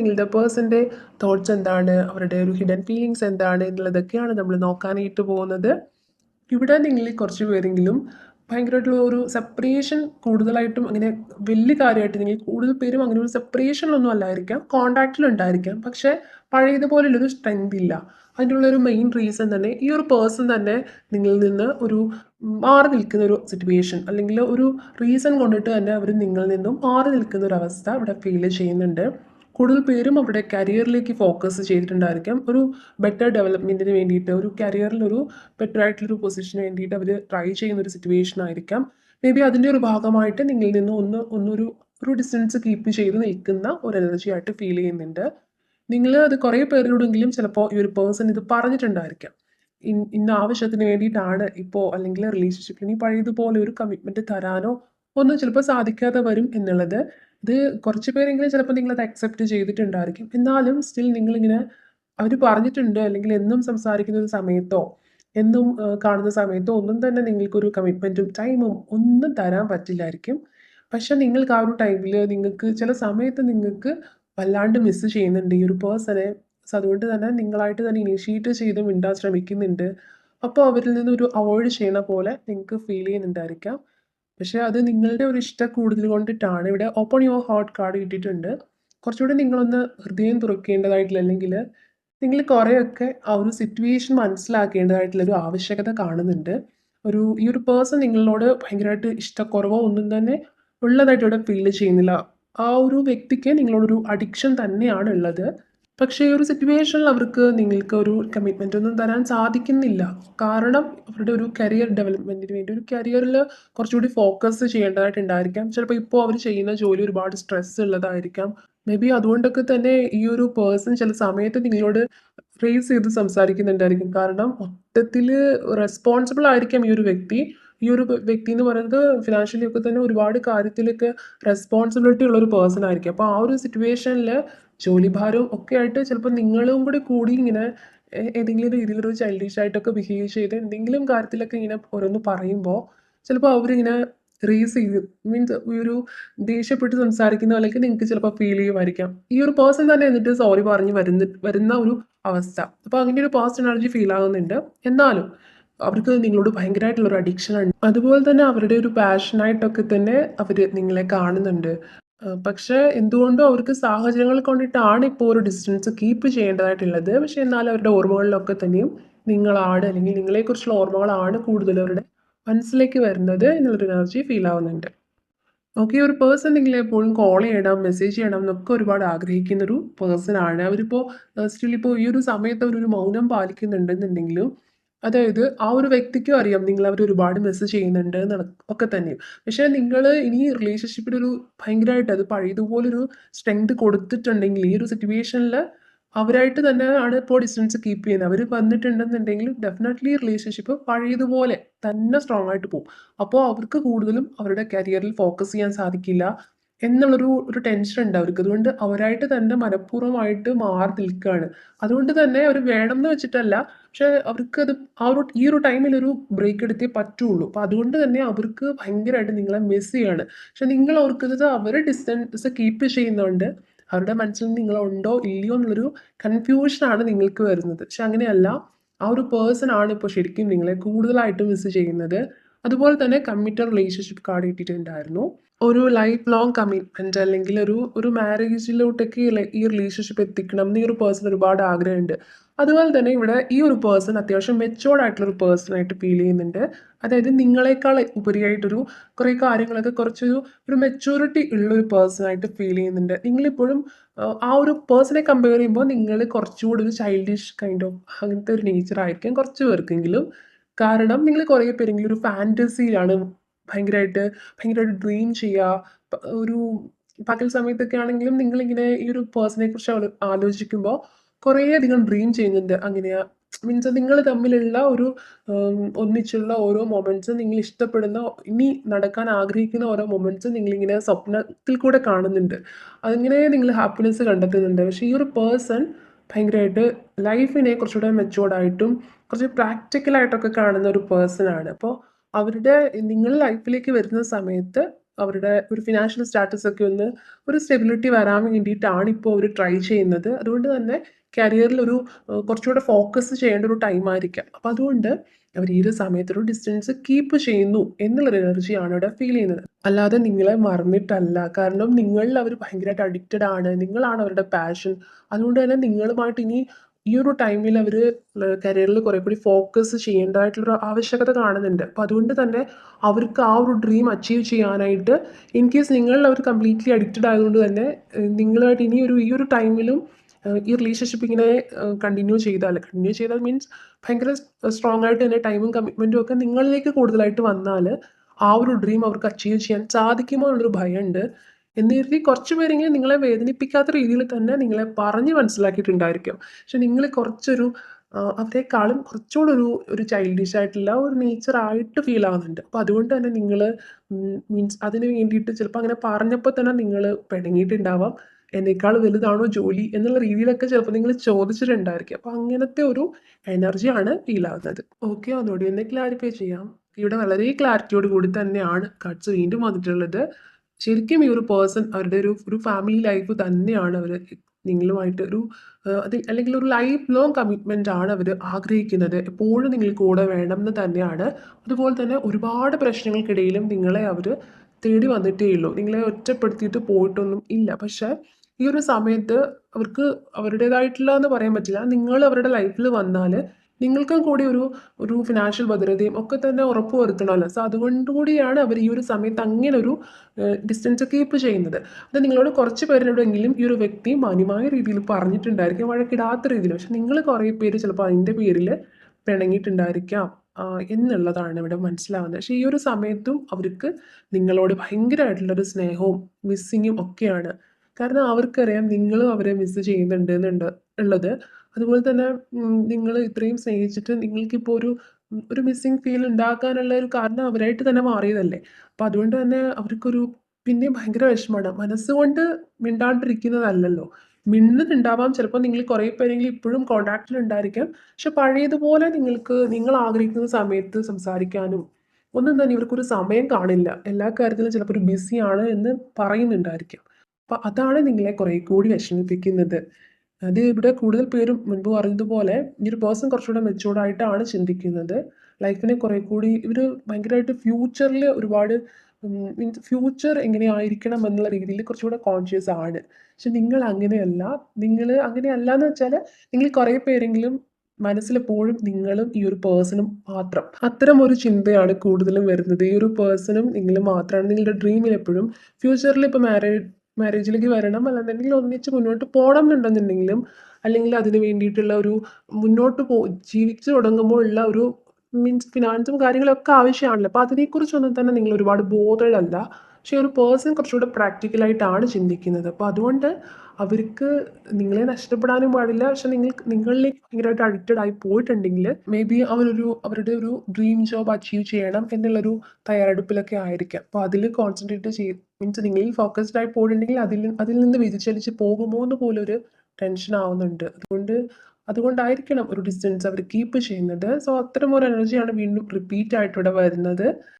നിങ്ങളുടെ പേഴ്സന്റെ തോട്ട്സ് എന്താണ്? അവരുടെ ഒരു ഹിഡൻ ഫീലിങ്സ് എന്താണ്? എന്നുള്ളതൊക്കെയാണ് നമ്മൾ നോക്കാനായിട്ട് പോകുന്നത്. ഇവിടെ നിങ്ങളിൽ കുറച്ച് പേരെങ്കിലും ഭയങ്കരമായിട്ടുള്ള ഒരു സെപ്പറേഷൻ കൂടുതലായിട്ടും അങ്ങനെ വലിയ കാര്യമായിട്ട് നിങ്ങൾ കൂടുതൽ പേരും അങ്ങനെ ഒരു സെപ്പറേഷനിലൊന്നും അല്ലായിരിക്കാം. കോണ്ടാക്റ്റിലുണ്ടായിരിക്കാം പക്ഷേ പഴയതുപോലുള്ളൊരു സ്ട്രെങ്ത് ഇല്ല. അതിനുള്ള ഒരു മെയിൻ റീസൺ തന്നെ ഈ ഒരു പേഴ്സൺ തന്നെ നിങ്ങളിൽ നിന്ന് ഒരു മാറി നിൽക്കുന്ന ഒരു സിറ്റുവേഷൻ അല്ലെങ്കിൽ ഒരു റീസൺ കൊണ്ടിട്ട് തന്നെ അവർ നിങ്ങളിൽ നിന്നും മാറി നിൽക്കുന്ന ഒരു അവസ്ഥ ഇവിടെ ഫീൽ ചെയ്യുന്നുണ്ട്. കൂടുതൽ പേരും അവരുടെ കരിയറിലേക്ക് ഫോക്കസ് ചെയ്തിട്ടുണ്ടായിരിക്കാം. ഒരു ബെറ്റർ ഡെവലപ്മെന്റിന് വേണ്ടിയിട്ട് ഒരു കരിയറിൽ ഒരു ബെറ്റർ ആയിട്ടുള്ളൊരു പൊസിഷന് വേണ്ടിയിട്ട് അവർ ട്രൈ ചെയ്യുന്ന ഒരു സിറ്റുവേഷൻ ആയിരിക്കാം. മേ ബി അതിന്റെ ഒരു ഭാഗമായിട്ട് നിങ്ങളിൽ നിന്ന് ഒന്ന് ഒന്നൊരു ഒരു ഡിസ്റ്റൻസ് കീപ്പ് ചെയ്ത് നിൽക്കുന്ന ഒരു എനർജി ആയിട്ട് ഫീൽ ചെയ്യുന്നുണ്ട്. നിങ്ങൾ അത് കുറേ പേരോടെങ്കിലും ചിലപ്പോൾ ഈ ഒരു പേഴ്സൺ ഇത് പറഞ്ഞിട്ടുണ്ടായിരിക്കാം. ഇന്ന ആവശ്യത്തിന് വേണ്ടിയിട്ടാണ് ഇപ്പോൾ അല്ലെങ്കിൽ റിലേഷൻഷിപ്പിൽ ഇനി പഴയതുപോലെ ഒരു കമ്മിറ്റ്മെന്റ് തരാനോ ഒന്നും ചിലപ്പോൾ സാധിക്കാതെ വരും എന്നുള്ളത് ഇത് കുറച്ച് പേരെങ്കിലും ചിലപ്പോൾ നിങ്ങളത് അക്സെപ്റ്റ് ചെയ്തിട്ടുണ്ടായിരിക്കും. എന്നാലും സ്റ്റിൽ നിങ്ങളിങ്ങനെ അവർ പറഞ്ഞിട്ടുണ്ട് അല്ലെങ്കിൽ എന്നും സംസാരിക്കുന്ന ഒരു സമയത്തോ എന്നും കാണുന്ന സമയത്തോ ഒന്നും തന്നെ നിങ്ങൾക്കൊരു കമ്മിറ്റ്മെന്റും ടൈമും ഒന്നും തരാൻ പറ്റില്ലായിരിക്കും. പക്ഷെ നിങ്ങൾക്ക് ആ ഒരു ടൈമിൽ നിങ്ങൾക്ക് ചില സമയത്ത് നിങ്ങൾക്ക് വല്ലാണ്ട് മിസ്സ് ചെയ്യുന്നുണ്ട്. ഈ ഒരു പേഴ്സണെ സോ അതുകൊണ്ട് തന്നെ നിങ്ങളായിട്ട് തന്നെ ഇനിഷ്യേറ്റ് ചെയ്ത് മിണ്ടാൻ ശ്രമിക്കുന്നുണ്ട്. അപ്പോൾ അവരിൽ നിന്ന് ഒരു അവോയ്ഡ് ചെയ്യണ പോലെ നിങ്ങൾക്ക് ഫീൽ ചെയ്യുന്നുണ്ടായിരിക്കാം. പക്ഷേ അത് നിങ്ങളുടെ ഒരു ഇഷ്ട കൂടുതൽ കൊണ്ടിട്ടാണ്. ഇവിടെ ഓപ്പൺ യുവർ ഹോട്ട് കാർഡ് കിട്ടിയിട്ടുണ്ട്. കുറച്ചുകൂടി നിങ്ങളൊന്ന് ഹൃദയം തുറക്കേണ്ടതായിട്ടില്ല അല്ലെങ്കിൽ നിങ്ങൾ കുറേയൊക്കെ ആ ഒരു സിറ്റുവേഷൻ മനസ്സിലാക്കേണ്ടതായിട്ടുള്ള ഒരു ആവശ്യകത കാണുന്നുണ്ട്. ഒരു ഈ ഒരു പേഴ്സൺ നിങ്ങളോട് ഭയങ്കരമായിട്ട് ഇഷ്ടക്കുറവോ ഒന്നും തന്നെ ഉള്ളതായിട്ട് ഇവിടെ ഫീൽ ചെയ്യുന്നില്ല. ആ ഒരു വ്യക്തിക്ക് നിങ്ങളോടൊരു അഡിക്ഷൻ തന്നെയാണ് ഉള്ളത്. പക്ഷേ ഒരു സിറ്റുവേഷനിൽ അവർക്ക് നിങ്ങൾക്ക് ഒരു കമ്മിറ്റ്മെന്റ് ഒന്നും തരാൻ സാധിക്കുന്നില്ല. കാരണം അവരുടെ ഒരു കരിയർ ഡെവലപ്മെന്റിന് വേണ്ടി ഒരു കരിയറിൽ കുറച്ചുകൂടി ഫോക്കസ് ചെയ്യേണ്ടതായിട്ടുണ്ടായിരിക്കാം. ചിലപ്പോൾ ഇപ്പോൾ അവർ ചെയ്യുന്ന ജോലി ഒരുപാട് സ്ട്രെസ് ഉള്ളതായിരിക്കാം. മേ ബി അതുകൊണ്ടൊക്കെ തന്നെ ഈ ഒരു പേഴ്സൺ ചില സമയത്ത് നിങ്ങളോട് റേസ് ചെയ്ത് സംസാരിക്കുന്നുണ്ടായിരിക്കും. കാരണം മൊത്തത്തിൽ റെസ്പോൺസിബിൾ ആയിരിക്കാം ഈ ഒരു വ്യക്തി. ഈ ഒരു വ്യക്തി എന്ന് പറയുന്നത് ഫിനാൻഷ്യലി ഒക്കെ തന്നെ ഒരുപാട് കാര്യത്തിലൊക്കെ റെസ്പോൺസിബിലിറ്റി ഉള്ള ഒരു പേഴ്സൺ ആയിരിക്കും. അപ്പോൾ ആ ഒരു സിറ്റുവേഷനിൽ ജോലിഭാരവും ഒക്കെ ആയിട്ട് ചിലപ്പോൾ നിങ്ങളും കൂടി കൂടി ഇങ്ങനെ ഏതെങ്കിലും രീതിയിലൊരു ചൈൽഡിഷ് ആയിട്ടൊക്കെ ബിഹേവ് ചെയ്ത് എന്തെങ്കിലും കാര്യത്തിലൊക്കെ ഇങ്ങനെ ഓരോന്ന് പറയുമ്പോൾ ചിലപ്പോൾ അവരിങ്ങനെ റേസ് ചെയ്ത് മീൻസ് ഒരു ദേഷ്യപ്പെട്ട് സംസാരിക്കുന്ന പോലെയൊക്കെ നിങ്ങൾക്ക് ചിലപ്പോൾ ഫീൽ ചെയ്യുമായിരിക്കാം. ഈ ഒരു പേഴ്സൺ തന്നെ എന്നിട്ട് സോറി പറഞ്ഞ് വരുന്ന വരുന്ന ഒരു അവസ്ഥ. അപ്പോൾ അങ്ങനെ ഒരു പോസിറ്റീവ് എനർജി ഫീൽ ആകുന്നുണ്ട് എന്നാലും അവർക്ക് നിങ്ങളോട് ഭയങ്കരമായിട്ടുള്ള ഒരു അഡിക്ഷൻ ഉണ്ട് അതുപോലെ തന്നെ അവരുടെ ഒരു പാഷനായിട്ടൊക്കെ തന്നെ അവർ നിങ്ങളെ കാണുന്നുണ്ട്. പക്ഷെ പക്ഷേ എന്തുകൊണ്ടോ അവർക്ക് സാഹചര്യങ്ങൾ കൊണ്ടിട്ടാണ് ഇപ്പോൾ ഒരു ഡിസ്റ്റൻസ് കീപ്പ് ചെയ്യേണ്ടതായിട്ടുള്ളത്. പക്ഷേ എന്നാൽ അവരുടെ ഓർമ്മകളിലൊക്കെ തന്നെയും നിങ്ങളാണ് അല്ലെങ്കിൽ നിങ്ങളെക്കുറിച്ചുള്ള ഓർമ്മകളാണ് കൂടുതൽ അവരുടെ മനസ്സിലേക്ക് വരുന്നത് എന്നുള്ളൊരു എനർജി ഫീൽ ആവുന്നുണ്ട്. ഓക്കെ ഒരു പേഴ്സൺ നിങ്ങളെ എപ്പോഴും കോൾ ചെയ്യണം മെസ്സേജ് ചെയ്യണം എന്നൊക്കെ ഒരുപാട് ആഗ്രഹിക്കുന്ന ഒരു പേഴ്സൺ ആണ് അവരിപ്പോൾ സ്റ്റിൽ ഇപ്പോൾ ഈ ഒരു സമയത്ത് അവരൊരു മൗനം പാലിക്കുന്നുണ്ടെന്നുണ്ടെങ്കിലും അതായത് ആ ഒരു വ്യക്തിക്കും അറിയാം. നിങ്ങൾ അവർ ഒരുപാട് മിസ് ചെയ്യുന്നുണ്ട് ഒക്കെ തന്നെയും. പക്ഷേ നിങ്ങൾ ഇനി റിലേഷൻഷിപ്പിൽ ഒരു ഭയങ്കരമായിട്ട് അത് പഴയതുപോലൊരു സ്ട്രെങ്ത് കൊടുത്തിട്ടുണ്ടെങ്കിൽ ഈ ഒരു സിറ്റുവേഷനിൽ അവരായിട്ട് തന്നെ ആണ് ഇപ്പോൾ ഡിസ്റ്റൻസ് കീപ്പ് ചെയ്യുന്നത്. അവർ വന്നിട്ടുണ്ടെന്നുണ്ടെങ്കിൽ ഡെഫിനറ്റ്ലി റിലേഷൻഷിപ്പ് പഴയതുപോലെ തന്നെ സ്ട്രോങ് ആയിട്ട് പോകും അപ്പോൾ അവർക്ക് കൂടുതലും അവരുടെ കരിയറിൽ ഫോക്കസ് ചെയ്യാൻ സാധിക്കില്ല. എന്നുള്ളൊരു ഒരു ടെൻഷൻ ഉണ്ട് അവർക്ക് അതുകൊണ്ട് അവരായിട്ട് തന്നെ മനഃപൂർവമായിട്ട് മാറി നിൽക്കുകയാണ് അതുകൊണ്ട് തന്നെ അവർ വേണം എന്ന് വെച്ചിട്ടല്ല പക്ഷെ അവർക്ക് അത് ആ ഒരു ഈ ഒരു ടൈമിൽ ഒരു ബ്രേക്ക് എടുത്തേ പറ്റുള്ളൂ. അപ്പോൾ അതുകൊണ്ട് തന്നെ അവർക്ക് ഭയങ്കരമായിട്ട് നിങ്ങളെ മിസ് ചെയ്യാണ്. പക്ഷെ നിങ്ങൾ ഓർക്കുന്നത് അവർ ഡിസ്റ്റൻസ് കീപ്പ് ചെയ്യുന്നുണ്ട് അവരുടെ മനസ്സിൽ നിങ്ങളുണ്ടോ ഇല്ലയോ എന്നുള്ളൊരു കൺഫ്യൂഷനാണ് നിങ്ങൾക്ക് വരുന്നത്. പക്ഷെ അങ്ങനെയല്ല ആ ഒരു പേഴ്സൺ ആണ് ഇപ്പോൾ ശരിക്കും നിങ്ങളെ കൂടുതലായിട്ട് മിസ് ചെയ്യുന്നത്. അതുപോലെ തന്നെ കമ്മിറ്റഡ് റിലേഷൻഷിപ്പ് കാർഡ് കിട്ടിയിട്ടുണ്ടായിരുന്നു. ഒരു ലൈഫ് ലോങ് കമ്മിറ്റ്മെന്റ് അല്ലെങ്കിൽ ഒരു ഒരു മാരേജിലോട്ടേക്ക് ഈ റിലേഷൻഷിപ്പ് എത്തിക്കണം എന്ന് ഈ ഒരു പേഴ്സൺ ഒരുപാട് ആഗ്രഹമുണ്ട്. അതുപോലെ തന്നെ ഇവിടെ ഈ ഒരു പേഴ്സൺ അത്യാവശ്യം മെച്ചോർഡ് ആയിട്ടുള്ള ഒരു പേഴ്സണായിട്ട് ഫീൽ ചെയ്യുന്നുണ്ട്. അതായത് നിങ്ങളെക്കാൾ ഉപരിയായിട്ടൊരു കുറേ കാര്യങ്ങളൊക്കെ കുറച്ചൊരു ഒരു മെച്ചൂരിറ്റി ഉള്ള ഒരു പേഴ്സൺ ആയിട്ട് ഫീൽ ചെയ്യുന്നുണ്ട്. നിങ്ങളിപ്പോഴും ആ ഒരു പേഴ്സണെ കമ്പയർ ചെയ്യുമ്പോൾ നിങ്ങൾ കുറച്ചുകൂടി ഒരു ചൈൽഡിഷ് കൈൻഡ് ഓഫ് അങ്ങനത്തെ ഒരു നേച്ചർ ആയിരിക്കും കുറച്ച് പേർക്കെങ്കിലും. കാരണം നിങ്ങൾ കുറേ പേരെങ്കിലും ഒരു ഫാന്റസിയിലാണ് ഭയങ്കരമായിട്ട് ഭയങ്കരമായിട്ട് ഡ്രീം ചെയ്യുക ഒരു പകൽ സമയത്തൊക്കെ ആണെങ്കിലും നിങ്ങളിങ്ങനെ ഈ ഒരു പേഴ്സണെ കുറിച്ച് ആലോ- ആലോചിക്കുമ്പോൾ കുറേ അധികം ഡ്രീം ചെയ്യുന്നുണ്ട് അങ്ങനെയാ. മീൻസ് നിങ്ങൾ തമ്മിലുള്ള ഒരു ഒന്നിച്ചുള്ള ഓരോ മൊമെന്റ്സ് നിങ്ങൾ ഇഷ്ടപ്പെടുന്ന ഇനി നടക്കാൻ ആഗ്രഹിക്കുന്ന ഓരോ മൊമെന്റ്സ് നിങ്ങളിങ്ങനെ സ്വപ്നത്തിൽ കൂടെ കാണുന്നുണ്ട്. അതിങ്ങനെ നിങ്ങൾ ഹാപ്പിനെസ് കണ്ടെത്തുന്നുണ്ട്. പക്ഷേ ഈ ഒരു പേഴ്സൺ ഭയങ്കരമായിട്ട് ലൈഫിനെ കുറച്ചുകൂടെ മെച്ചുവേർഡായിട്ടും കുറച്ച് പ്രാക്ടിക്കലായിട്ടൊക്കെ കാണുന്ന ഒരു പേഴ്സൺ ആണ്. അപ്പോൾ അവരുടെ നിങ്ങൾ ലൈഫിലേക്ക് വരുന്ന സമയത്ത് അവരുടെ ഒരു ഫിനാൻഷ്യൽ സ്റ്റാറ്റസ് ഒക്കെ ഒന്ന് ഒരു സ്റ്റെബിലിറ്റി വരാൻ വേണ്ടിയിട്ടാണ് ഇപ്പോൾ അവർ ട്രൈ ചെയ്യുന്നത്. അതുകൊണ്ട് തന്നെ കരിയറിൽ ഒരു കുറച്ചുകൂടെ ഫോക്കസ് ചെയ്യേണ്ട ഒരു ടൈം ആയിരിക്കാം. അപ്പോൾ അതുകൊണ്ട് അവർ ഈ ഒരു സമയത്തൊരു ഡിസ്റ്റൻസ് കീപ്പ് ചെയ്യുന്നു എന്നുള്ളൊരു എനർജിയാണ് ഇവിടെ ഫീൽ ചെയ്യുന്നത്. അല്ലാതെ നിങ്ങളെ മറന്നിട്ടല്ല. കാരണം നിങ്ങളിൽ അവർ ഭയങ്കരമായിട്ട് അഡിക്റ്റഡ് ആണ്. നിങ്ങളാണ് അവരുടെ പാഷൻ അതുകൊണ്ട് തന്നെ നിങ്ങളുമായിട്ട് ഇനി ഈ ഒരു ടൈമിൽ അവർ കരിയറിൽ കുറേ കൂടി ഫോക്കസ് ചെയ്യേണ്ടതായിട്ടുള്ളൊരു ആവശ്യകത കാണുന്നുണ്ട്. അപ്പോൾ അതുകൊണ്ട് തന്നെ അവർക്ക് ആ ഒരു ഡ്രീം അച്ചീവ് ചെയ്യാനായിട്ട് ഇൻ കേസ് നിങ്ങൾ അവർ കംപ്ലീറ്റ്ലി അഡിക്റ്റഡ് ആയതുകൊണ്ട് തന്നെ നിങ്ങളായിട്ട് ഇനി ഒരു ഈ ഒരു ടൈമിലും ഈ റിലേഷൻഷിപ്പ് ഇങ്ങനെ കണ്ടിന്യൂ ചെയ്താൽ കണ്ടിന്യൂ ചെയ്താൽ മീൻസ് ഭയങ്കര സ്ട്രോങ് ആയിട്ട് തന്നെ ടൈമും കമ്മിറ്റ്മെന്റും ഒക്കെ നിങ്ങളിലേക്ക് കൂടുതലായിട്ട് വന്നാൽ ആ ഒരു ഡ്രീം അവർക്ക് അച്ചീവ് ചെയ്യാൻ സാധിക്കുമോ എന്നുള്ളൊരു ഭയമുണ്ട് എന്നിരുത്തി കുറച്ച് പേരെങ്കിലും നിങ്ങളെ വേദനിപ്പിക്കാത്ത രീതിയിൽ തന്നെ നിങ്ങളെ പറഞ്ഞ് മനസ്സിലാക്കിയിട്ടുണ്ടായിരിക്കും. പക്ഷെ നിങ്ങൾ കുറച്ചൊരു അവരെക്കാളും കുറച്ചുകൂടെ ഒരു ഒരു ചൈൽഡിഷ് ആയിട്ടുള്ള ഒരു നേച്ചർ ആയിട്ട് ഫീൽ ആവുന്നുണ്ട്. അപ്പോൾ അതുകൊണ്ട് തന്നെ നിങ്ങൾ മീൻസ് അതിന് വേണ്ടിയിട്ട് ചിലപ്പോൾ അങ്ങനെ പറഞ്ഞപ്പോൾ തന്നെ നിങ്ങൾ പിണങ്ങിയിട്ടുണ്ടാവാം. എന്നേക്കാൾ വലുതാണോ ജോലി എന്നുള്ള രീതിയിലൊക്കെ ചിലപ്പോൾ നിങ്ങൾ ചോദിച്ചിട്ടുണ്ടായിരിക്കും. അപ്പോൾ അങ്ങനത്തെ ഒരു എനർജിയാണ് ഫീൽ ആവുന്നത്. ഓക്കെ ഒന്നുകൂടി ഒന്ന് ക്ലാരിഫൈ ചെയ്യാം. ഇവിടെ വളരെ ക്ലാരിറ്റിയോട് കൂടി തന്നെയാണ് കട്ട്സ് വീണ്ടും വന്നിട്ടുള്ളത്. ശരിക്കും ഈ ഒരു പേഴ്സൺ അവരുടെ ഒരു ഒരു ഫാമിലി ലൈഫ് തന്നെയാണ് അവർ നിങ്ങളുമായിട്ട് ഒരു അല്ലെങ്കിൽ ഒരു ലൈഫ് ലോങ് കമ്മിറ്റ്മെന്റ് ആണ് അവർ ആഗ്രഹിക്കുന്നത്. എപ്പോഴും നിങ്ങൾ കൂടെ വേണം എന്ന് തന്നെയാണ്. അതുപോലെ തന്നെ ഒരുപാട് പ്രശ്നങ്ങൾക്കിടയിലും നിങ്ങളെ അവർ തേടി വന്നിട്ടേ ഉള്ളൂ. നിങ്ങളെ ഒറ്റപ്പെടുത്തിയിട്ട് പോയിട്ടൊന്നും ഇല്ല. പക്ഷേ ഈ ഒരു സമയത്ത് അവർക്ക് അവരുടേതായിട്ടുള്ള എന്ന് പറയാൻ പറ്റില്ല. നിങ്ങൾ അവരുടെ ലൈഫിൽ വന്നാൽ നിങ്ങൾക്കും കൂടി ഒരു ഒരു ഫിനാൻഷ്യൽ ഭദ്രതയും ഒക്കെ തന്നെ ഉറപ്പ് വരുത്തണമല്ലോ. സോ അതുകൊണ്ട് കൂടിയാണ് അവർ ഈ ഒരു സമയത്ത് അങ്ങനെ ഒരു ഡിസ്റ്റൻസ് കീപ്പ് ചെയ്യുന്നത്. അത് നിങ്ങളോട് കുറച്ച് പേരിനോടെങ്കിലും ഈ ഒരു വ്യക്തി മാന്യമായ രീതിയിൽ പറഞ്ഞിട്ടുണ്ടായിരിക്കും. വഴക്കിടാത്ത രീതിയിൽ. പക്ഷെ നിങ്ങൾ കുറേ പേര് ചിലപ്പോൾ അതിന്റെ പേരിൽ പിണങ്ങിയിട്ടുണ്ടായിരിക്കാം. എന്നുള്ളതാണ് ഇവിടെ മനസ്സിലാവുന്നത്. പക്ഷേ ഈ ഒരു സമയത്തും അവർക്ക് നിങ്ങളോട് ഭയങ്കരമായിട്ടുള്ളൊരു സ്നേഹവും മിസ്സിങ്ങും ഒക്കെയാണ് കാരണം അവർക്കറിയാം നിങ്ങളും അവരെ മിസ് ചെയ്യുന്നുണ്ട് എന്നുണ്ട് ഉള്ളത്. അതുപോലെ തന്നെ നിങ്ങൾ ഇത്രയും സ്നേഹിച്ചിട്ട് നിങ്ങൾക്കിപ്പോൾ ഒരു ഒരു മിസ്സിങ് ഫീൽ ഉണ്ടാക്കാനുള്ള ഒരു കാരണം അവരായിട്ട് തന്നെ മാറിയതല്ലേ? അപ്പം അതുകൊണ്ട് തന്നെ അവർക്കൊരു പിന്നെ ഭയങ്കര വിഷമമാണ്. മനസ്സുകൊണ്ട് മിണ്ടാണ്ടിരിക്കുന്നതല്ലല്ലോ. മിണ്ടുന്നുണ്ടാവാം. ചിലപ്പോൾ നിങ്ങൾ കുറേ പേരെങ്കിലും ഇപ്പോഴും കോണ്ടാക്റ്റിൽ ഉണ്ടായിരിക്കാം. പക്ഷെ പഴയതുപോലെ നിങ്ങൾക്ക് നിങ്ങൾ ആഗ്രഹിക്കുന്ന സമയത്ത് സംസാരിക്കാനും ഒന്നും തന്നെ ഇവർക്കൊരു സമയം കാണില്ല. എല്ലാ കാര്യത്തിലും ചിലപ്പോൾ ഒരു ബിസിയാണ് എന്ന് പറയുന്നുണ്ടായിരിക്കും. അപ്പോൾ അതാണ് നിങ്ങളെ കുറേ കൂടി വിഷമിപ്പിക്കുന്നത്. അത് ഇവിടെ കൂടുതൽ പേരും മുൻപ് പറഞ്ഞതുപോലെ ഈ ഒരു പേഴ്സൺ കുറച്ചുകൂടെ മെച്ചൂർഡായിട്ടാണ് ചിന്തിക്കുന്നത്. ലൈഫിനെ കുറേ കൂടി ഇവർ ഭയങ്കരമായിട്ട് ഫ്യൂച്ചറിൽ ഒരുപാട് മീൻസ് ഫ്യൂച്ചർ എങ്ങനെയായിരിക്കണം എന്നുള്ള രീതിയിൽ കുറച്ചുകൂടെ കോൺഷ്യസ് ആണ്. പക്ഷെ നിങ്ങൾ അങ്ങനെയല്ല. നിങ്ങൾ അങ്ങനെയല്ല എന്ന് വെച്ചാൽ നിങ്ങൾ കുറേ പേരെങ്കിലും മനസ്സിലെപ്പോഴും നിങ്ങളും ഈ ഒരു പേഴ്സണും മാത്രം. അത്തരം ഒരു ചിന്തയാണ് കൂടുതലും വരുന്നത്. ഈ ഒരു പേഴ്സണും നിങ്ങളും മാത്രമാണ്. നിങ്ങളുടെ ഡ്രീമിൽ എപ്പോഴും ഫ്യൂച്ചറിൽ ഇപ്പോൾ മാരേജ് മാരേജിലേക്ക് വരണം. അല്ലാന്നുണ്ടെങ്കിൽ ഒന്നിച്ച് മുന്നോട്ട് പോകണം എന്നുണ്ടെന്നുണ്ടെങ്കിലും അല്ലെങ്കിൽ അതിന് വേണ്ടിയിട്ടുള്ള ഒരു മുന്നോട്ട് പോ ജീവിച്ചു തുടങ്ങുമ്പോൾ ഉള്ള ഒരു മീൻസ് ഫിനാൻസും കാര്യങ്ങളൊക്കെ ആവശ്യമാണല്ലോ. അപ്പോൾ അതിനെക്കുറിച്ചൊന്നും തന്നെ നിങ്ങൾ ഒരുപാട് ബോധമല്ല പക്ഷേ ഒരു പേഴ്സൺ കുറച്ചുകൂടെ പ്രാക്ടിക്കലായിട്ടാണ് ചിന്തിക്കുന്നത്. അപ്പോൾ അതുകൊണ്ട് അവർക്ക് നിങ്ങളെ നഷ്ടപ്പെടാനും പാടില്ല. പക്ഷെ നിങ്ങൾ നിങ്ങളിലേക്ക് ഭയങ്കരമായിട്ട് അഡിക്റ്റഡ് ആയി പോയിട്ടുണ്ടെങ്കിൽ മേ ബി അവരൊരു അവരുടെ ഒരു ഡ്രീം ജോബ് അച്ചീവ് ചെയ്യണം എന്നുള്ളൊരു തയ്യാറെടുപ്പിലൊക്കെ ആയിരിക്കാം. അപ്പോൾ അതിൽ കോൺസെൻട്രേറ്റ് ചെയ്ത് മീൻസ് നിങ്ങളിൽ ഫോക്കസ്ഡ് ആയി പോയിട്ടുണ്ടെങ്കിൽ അതിൽ അതിൽ നിന്ന് വ്യതിചലിച്ച് പോകുമോ എന്ന് പോലും ഒരു ടെൻഷൻ ആവുന്നുണ്ട്. അതുകൊണ്ട് അതുകൊണ്ടായിരിക്കണം ഒരു ഡിസ്റ്റൻസ് അവർ കീപ്പ് ചെയ്യുന്നത്. സോ അത്തരം ഒരു എനർജിയാണ് വീണ്ടും റിപ്പീറ്റ് ആയിട്ട് ഇവിടെ വരുന്നത്.